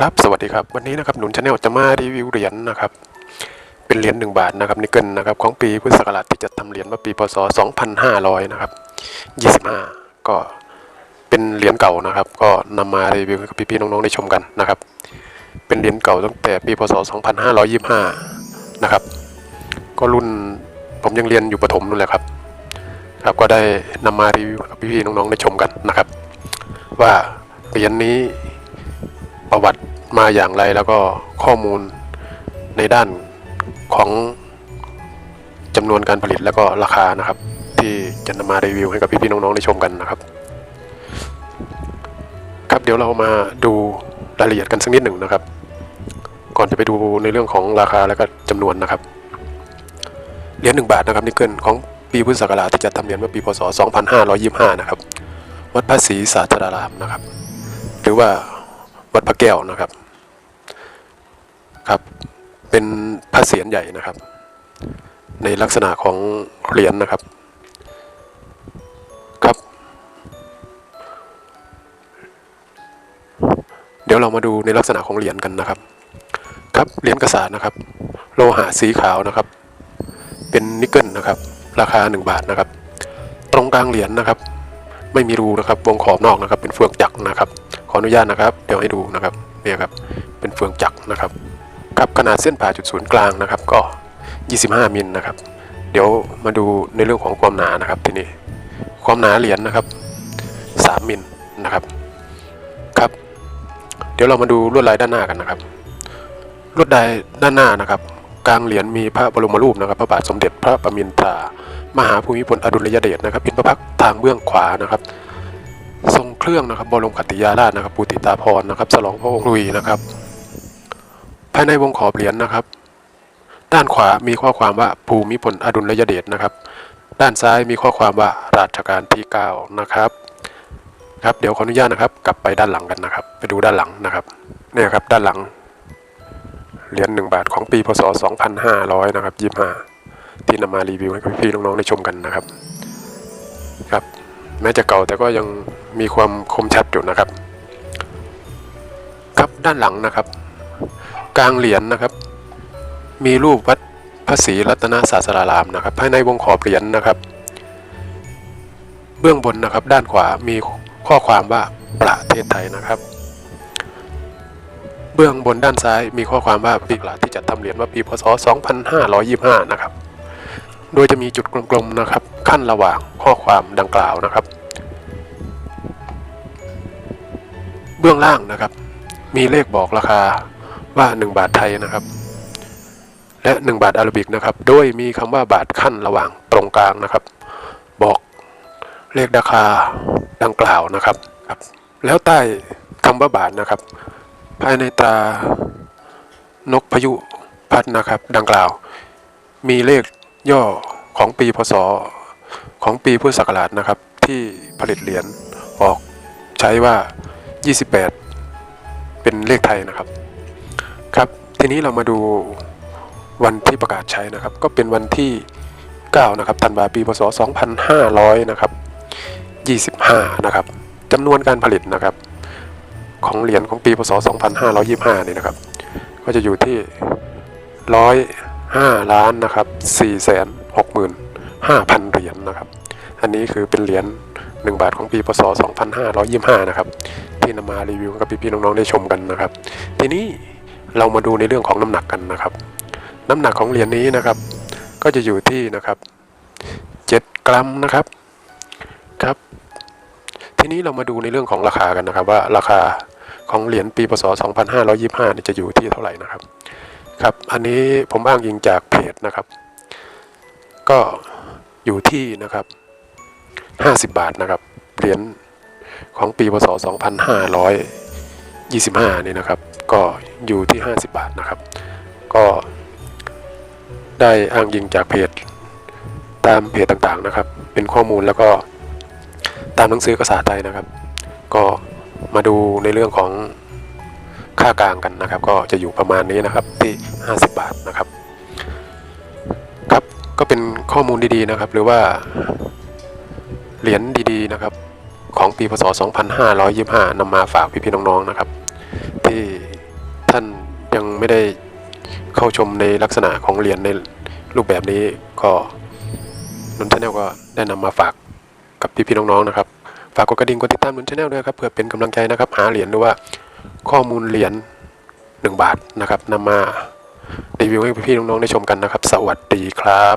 ครับสวัสดีครับวันนี้นะครับหนุนชาแนลจะมารีวิวเหรียญนะครับ เป็นเหรียญ1บาทนะครับนิกเกิลนะครับของปีพุทธศักราชที่จะทำเหรียญเมื่อปีพศ 2500 นะครับ 25 ก็เป็นเหรียญเก่านะครับ ก็นำมารีวิวให้กับพี่ๆน้องๆได้ชมกันนะครับ เป็นเหรียญเก่าตั้งแต่ปีพศ 2525 นะครับ ก็รุ่นผมยังเรียนอยู่ประถมนู่นแหละครับ ครับก็ได้นำมารีวิวกับพี่ๆน้องๆได้ชมกันนะครับ ว่าเหรียญนี้ ประวัติมาอย่างไรแล้วก็ข้อมูลในด้านของจำนวนการผลิตแล้วก็ราคานะครับ ที่จะนำมารีวิวให้กับพี่ๆน้องๆได้ชมกันนะครับ ครับเดี๋ยวเรามาดูรายละเอียดกันสักนิดหนึ่งนะครับ ก่อนจะไปดูในเรื่องของราคาแล้วก็จำนวนนะครับเหรียญหนึ่งบาทนะครับนิกเกิลของปีพุทธศักราชที่จะทำเหรียญเมื่อปีพศ 2525 นะครับ วัดพระศรีสาธารามนะครับ หรือว่า วัดพระแก้วนะครับ ครับ เป็นพระเศียรใหญ่นะครับ ในลักษณะของเหรียญนะครับ ครับ เดี๋ยวเรามาดูในลักษณะของเหรียญกันนะครับ ครับเหรียญกระสานะครับ โลหะสีขาวนะครับ เป็นนิกเกิลนะครับ ราคา 1 บาทนะครับ ตรงกลางเหรียญนะครับ ไม่มีรูนะครับ วงขอบนอกนะครับ เป็นเฟืองจักรนะครับ ออนุญาตนะครับ เดี๋ยวให้ดูนะครับเนี่ยครับเป็นเฟืองจักรนะครับกับขนาดเส้นผ่าจุดศูนย์กลางนะครับ ก็ 25มิลนะครับ เดี๋ยวมาดูในเรื่องของความหนานะครับทีนี้ความหนาเหรียญนะครับ3มิลนะครับครับ เดี๋ยวเรามาดูลวดลายด้านหน้ากันนะครับลวดลายด้านหน้านะครับกลางเหรียญมีพระบรมรูปนะครับ พระบาทสมเด็จพระประมินทรามหาภูมิพลอดุลยเดชนะครับเป็นพระพักทางเบื้องขวานะครับ ทรงเครื่องนะครับบรมขัตติยาราชนะครับ ปูติตาพรนะครับสลองพระองค์ลุยนะครับ ภายในวงขอบเหรียญนะครับ ด้านขวามีข้อความว่าภูมิพลอดุลยเดชนะครับ ด้านซ้ายมีข้อความว่าราชการที่9นะครับครับเดี๋ยวขออนุญาตนะครับ กลับไปด้านหลังกันนะครับ ไปดูด้านหลังนะครับเนี่ยครับด้านหลังเหรียญหนึ่งบาทของปีพศ 2500 นะครับ 25 ที่นำมารีวิวให้พี่ๆน้องๆได้ชมกันนะครับ ครับ แม้จะเก่าแต่ก็ยังมีความคมชัดอยู่นะครับ ครับด้านหลังนะครับ กลางเหรียญนะครับ มีรูปวัดพระศรีรัตนศาสดารามนะครับ ภายในวงขอบเหรียญนะครับ เบื้องบนนะครับ ด้านขวามีข้อความว่าประเทศไทยนะครับ เบื้องบนด้านซ้ายมีข้อความว่าปีกลาที่จะทำเหรียญว่าปีพศ 2525 นะครับ โดยจะมีจุดกลมๆนะครับ ขั้นระหว่างข้อความดังกล่าวนะครับ เบื้องล่างนะครับ มีเลขบอกราคาว่า 1 บาทไทยนะครับ และ 1 บาทอาราบิกนะครับ โดยมีคำว่าบาทขั้นระหว่างตรงกลางนะครับ บอกเลขราคาดังกล่าวนะครับครับ แล้วใต้คำว่าบาทนะครับ ภายในตรานกพยุพัดนะครับ ดังกล่าว มีเลข ย่อของปีพศของปีพุทธศักราชนะครับ ที่ผลิตเหรียญออกใช้ว่า 28 เป็นเลขไทยนะครับ ครับ ทีนี้เรามาดูวันที่ประกาศใช้นะครับ ก็เป็นวันที่ 9 นะครับธันวาปีพศ 2500 นะครับ 25 นะครับจำนวนการผลิตนะครับ ของเหรียญของปีพศ 2525 นี่นะครับ ก็จะอยู่ที่ 5 ล้านนะครับ465,000 เหรียญนะครับ อันนี้คือเป็นเหรียญ1 บาทของปีพศ 2525 นะครับ ที่นำมารีวิวกับพี่ๆน้องๆได้ชมกันนะครับ ทีนี้เรามาดูในเรื่องของน้ำหนักกันนะครับ น้ำหนักของเหรียญนี้นะครับ ก็จะอยู่ที่นะครับ 7 กรัมนะครับครับ ทีนี้เรามาดูในเรื่องของราคากันนะครับ ว่าราคาของเหรียญปีพศ 2525เนี่ยจะอยู่ที่เท่าไหร่นะครับ ครับ อันนี้ผมอ้างอิงจากเพจนะครับ ก็อยู่ที่นะครับ 50 บาทนะครับ เหรียญของปีพศ 2525 นี่นะครับ ก็อยู่ที่ 50 บาทนะครับ ก็ได้อ้างอิงจากเพจ ตามเพจต่างๆนะครับ เป็นข้อมูลแล้วก็ตามหนังสือภาษาไทยนะครับ ก็มาดูในเรื่องของ ค่ากลางกันนะครับ ก็จะอยู่ประมาณนี้นะครับที่ 50 บาทนะครับครับ ก็เป็นข้อมูลดีๆนะครับ หรือว่าเหรียญดีๆนะครับ ของปีพศ 2525นำมาฝากพี่ๆน้องๆนะครับ ที่ท่านยังไม่ได้เข้าชมในลักษณะของเหรียญในรูปแบบนี้ก็นุนชาแนลก็ได้นำมาฝากกับพี่ๆน้องๆนะครับฝากกดกระดิ่งกดติดตามนุนชาแนลด้วยครับเพื่อเป็นกำลังใจนะครับ หาเหรียญหรือว่า ข้อมูลเหรียญ1บาทนะครับนำมารีวิวให้พี่น้องๆได้ชมกันนะครับ สวัสดีครับ